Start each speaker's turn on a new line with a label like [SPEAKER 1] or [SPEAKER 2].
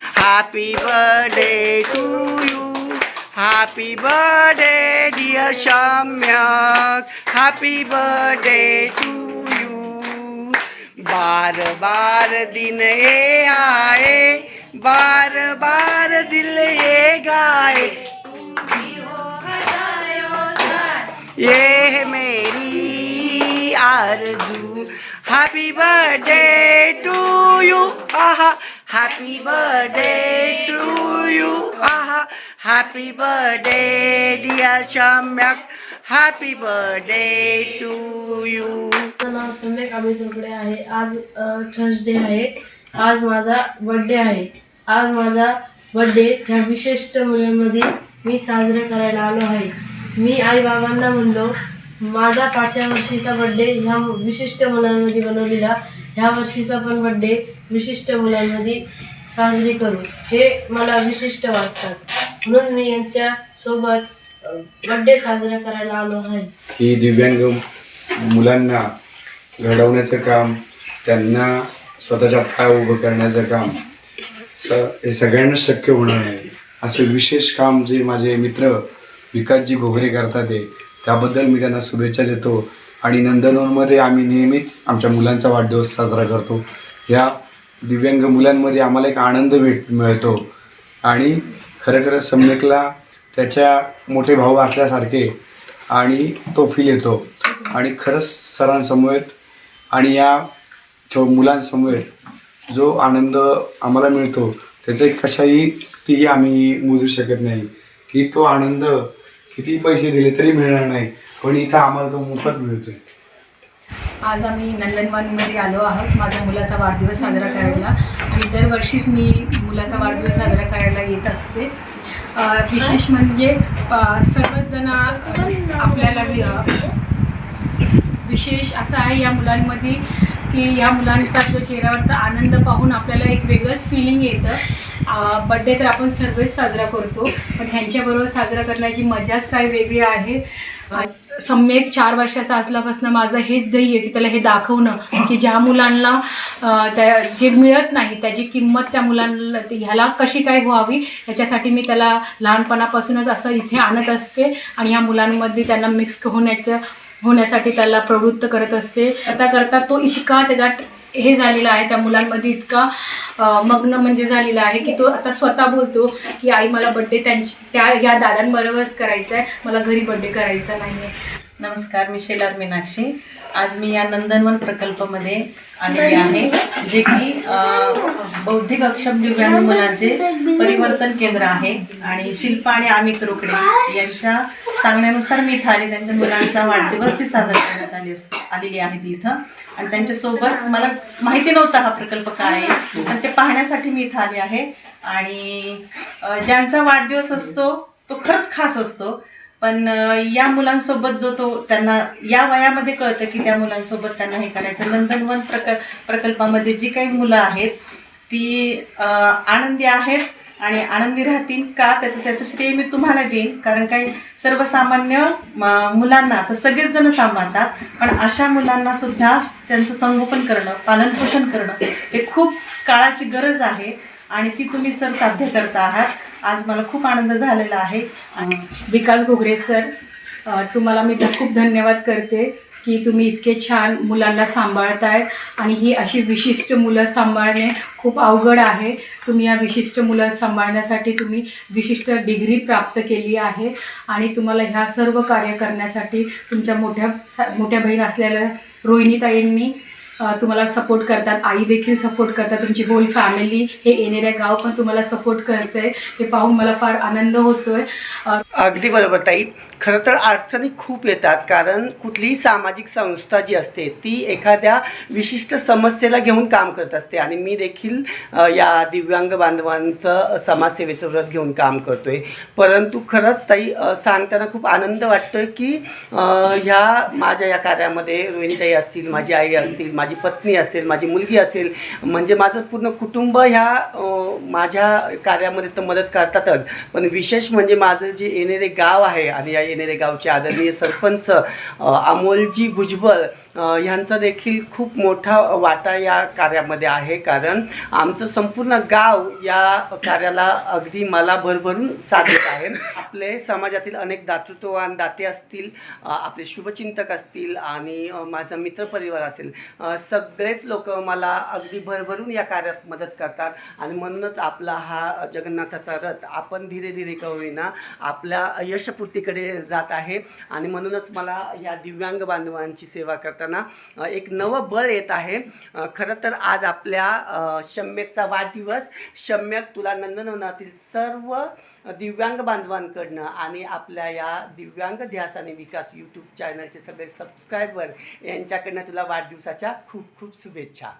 [SPEAKER 1] Happy birthday to you. Happy birthday, dear Shamyak. Happy birthday to you. बार बार दिन ये आए बार बार दिल ये गाए ये है मेरी आरज़ू। हैप्पी बर्थडे टू यू आहा। हैप्पी बर्थडे टू यू आहा। Happy birthday dear Shamyak happy birthday to you
[SPEAKER 2] माझं नाव संध्या कांबळे चोपडे आहे। आज थर्सडे आहे. आज माझा बर्थडे आहे. आज माझा बर्थडे ह्या विशिष्ट मुलांमध्ये मी साजरा करायला आलो आहे. मी आई बाबांना म्हणलो माझा पाचव्या वर्षीचा बड्डे ह्या विशिष्ट मुलांमध्ये बनवलेला ह्या वर्षीचा पण बड्डे विशिष्ट मुलांमध्ये साजरी करू. हे मला विशिष्ट वाटतात. म्हणून मी यांच्या सोबत बर्थडे साजरा करायला आलो आहे.
[SPEAKER 3] ही दिव्यांग मुलांना घडवण्याचं काम त्यांना स्वतःच्या पाय उभं करण्याचं काम स हे सगळ्यांना शक्य होणार आहे. असं विशेष काम जे माझे मित्र विकासजी घोगरे करतात आहे त्याबद्दल मी त्यांना शुभेच्छा देतो. आणि नंदनवनमध्ये आम्ही नेहमीच आमच्या मुलांचा वाढदिवस साजरा करतो. या दिव्यांग मुलांमध्ये आम्हाला एक आनंद भेट मिळतो. आणि खरं खरं सम्यकला त्याच्या मोठे भाऊ असल्यासारखे आणि तो फील येतो. आणि खरंच सरांसमोर आणि या छो मुलांसमोर जो आनंद आम्हाला मिळतो त्याचे कशाही तीही आम्ही मोजू शकत नाही. की तो आनंद किती पैसे दिले तरी मिळणार नाही. पण इथं आम्हाला तो मोफत मिळतोय.
[SPEAKER 4] आज आम्ही नंदनवनमध्ये आलो आहोत. माझ्या मुलाचा वाढदिवस साजरा करायला. आणि दरवर्षीच मी मुलाचा वाढदिवस साजरा करायला येत असते. विशेष म्हणजे सर्वच जण आपल्याला विशेष असं आहे या मुलांमध्ये की या मुलांचा जो चेहऱ्यावरचा आनंद पाहून आपल्याला एक वेगळंच फिलिंग येतं. बड्डे तर आपण सर्वच साजरा करतो. पण ह्यांच्याबरोबर साजरा करण्याची मजाच काय वेगळी आहे. सम्यक चार वर्षाचा असल्यापासून माझं हेच ध्येय की त्याला हे दाखवणं की ज्या मुलांना त्या जे मिळत नाही त्याची किंमत त्या मुलांना ह्याला कशी काय व्हावी ह्याच्यासाठी मी त्याला लहानपणापासूनच असं इथे आणत असते. आणि ह्या मुलांमध्ये त्यांना मिक्स होण्याचं होण्यासाठी त्याला प्रवृत्त करत असते. करता करता तो इतका त्याच्यात हे झालेलं आहे त्या मुलांमध्ये इतका मग्न म्हणजे झालेला आहे की तो आता स्वतः बोलतो की आई मला बड्डे त्यांची त्या या दादांबरोबरच करायचा आहे मला घरी बड्डे करायचा नाही आहे
[SPEAKER 5] नमस्कार मी शेलार मीनाक्षी. आज मी या नंदनवन प्रकल्पामध्ये आलेली आहे जे की बौद्धिक अक्षम दिव्यांग मुलांचे परिवर्तन केंद्र आहे. आणि शिल्पा आणि अमित रोकडे यांच्या सांगण्यानुसार मी इथं त्यांच्या मुलांचा वाढदिवस ती साजरा करण्यात आली असते आलेली आहे ती इथं. आणि त्यांच्यासोबत मला माहिती नव्हता हा प्रकल्प काय आहे. आणि ते पाहण्यासाठी मी इथं आले आहे. आणि ज्यांचा वाढदिवस असतो तो खरंच खास असतो. पण या मुलांसोबत जो तो त्यांना या वयामध्ये कळतं की त्या मुलांसोबत त्यांना हे करायचं. नंदनवन प्रकल्प प्रकल्पामध्ये जी काही मुलं आहेत ती आनंदी आहेत आणि आनंदी राहतील का? त्याचं त्याचं श्रेय मी तुम्हाला देईन. कारण काही सर्वसामान्य म- मुलांना तर सगळेच जण सांभाळतात. पण अशा मुलांना सुद्धा त्यांचं संगोपन करणं पालनपोषण करणं हे खूप काळाची गरज आहे. आणि ती तुम्ही सर साध्य करता आहात. आज मला खूप आनंद झालेला आहे. आणि
[SPEAKER 4] विकास घोगरे सर तुम्हाला मी खूप धन्यवाद करते. की तुम्ही इतके छान मुलांना सांभाळताय आणि ही अशी विशिष्ट मुलं सांभाळणे खूप अवघड आहे. तुम्ही या विशिष्ट मुलं सांभाळण्यासाठी तुम्ही विशिष्ट डिग्री प्राप्त केली आहे आणि तुम्हाला ह्या सर्व कार्य करण्यासाठी तुमच्या मोठ्या सा मोठ्या बहीण असलेल्या रोहिणीताईंनी तुम्हाला सपोर्ट करतात. आई देखील सपोर्ट करतात. तुमची होल फॅमिली हे येणाऱ्या गाव पण तुम्हाला सपोर्ट करते हे पाहून मला फार आनंद होतोय.
[SPEAKER 1] अगदी बरोबर ताई. खरं तर अडचणी खूप येतात कारण कुठलीही सामाजिक संस्था जी असते ती एखाद्या विशिष्ट समस्येला घेऊन काम करत असते. आणि मी देखील या दिव्यांग बांधवांचं समाजसेवेचं व्रत घेऊन काम करतोय. परंतु खरंच ताई सांगताना खूप आनंद वाटतोय की ह्या माझ्या या कार्यामध्ये रोहिणीताई असतील माझी आई असतील माझी माझी पत्नी असेल माझी मुलगी असेल म्हणजे माझं पूर्ण कुटुंब ह्या माझ्या कार्यामध्ये तर मदत करतातच. पण विशेष म्हणजे माझं जे येणेरे गाव आहे आणि या येणेरे गावचे आदरणीय सरपंच अमोलजी भुजबळ ह्यांचा देखील खूप मोठा वाटा या कार्यामध्ये आहे. कारण आमचं संपूर्ण गाव या कार्याला अगदी मला भरभरून साथ देत आहे. आपले समाजातील अनेक दातृत्ववान दाते असतील आपले शुभचिंतक असतील आणि माझा मित्रपरिवार असेल सगळेच लोक मला अगदी भरभरून या कार्यात मदत करतात. आणि म्हणूनच आपला हा जगन्नाथाचा रथ आपण धीरे धीरे का होईना आपल्या यशपूर्तीकडे जात आहे. आणि म्हणूनच मला या दिव्यांग बांधवांची सेवा करताना एक नवं बळ येत आहे. खरं तर आज आपल्या शम्यकचा वाढदिवस. शम्यक तुला नंदनवनातील सर्व दिव्यांग बांधवांकडनं आणि आपल्या या दिव्यांग ध्यास आणि विकास यूट्यूब चॅनलचे सगळे सबस्क्रायबर यांच्याकडनं तुला वाढदिवसाच्या खूप खूप शुभेच्छा.